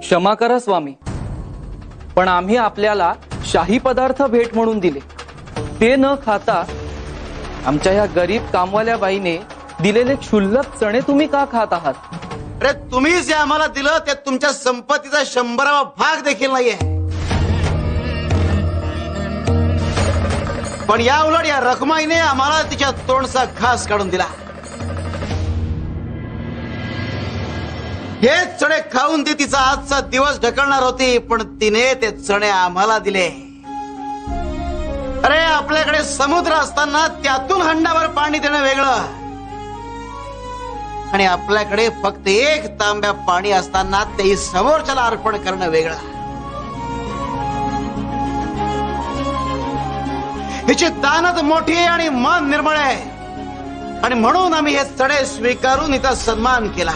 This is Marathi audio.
क्षमा करा स्वामी. पण आम्ही आपल्याला शाही पदार्थ भेट म्हणून दिले. ते न खाता आमच्या या गरीब कामवाल्या बाईने दिलेले क्षुल्लक चणे तुम्ही का खात आहात? अरे तुम्ही जे आम्हाला दिलं ते तुमच्या संपत्तीचा शंभरावा भाग देखील नाहीये. पण या उलट या रखमाईने आम्हाला तिच्या तोंडचा घास काढून दिला. हे चणे खाऊन ती तिचा आजचा दिवस ढकलणार होती पण तिने ते चणे आम्हाला दिले. अरे आपल्याकडे समुद्र असताना त्यातून हंडाभर पाणी देणं वेगळं. आणि आपल्याकडे फक्त एक तांब्या पाणी असताना तेही समोरच्याला अर्पण करणं वेगळं. हिची दानत मोठी आहे आणि मन निर्मळ आहे. आणि म्हणून आम्ही हे चढे स्वीकारून हिचा सन्मान केला.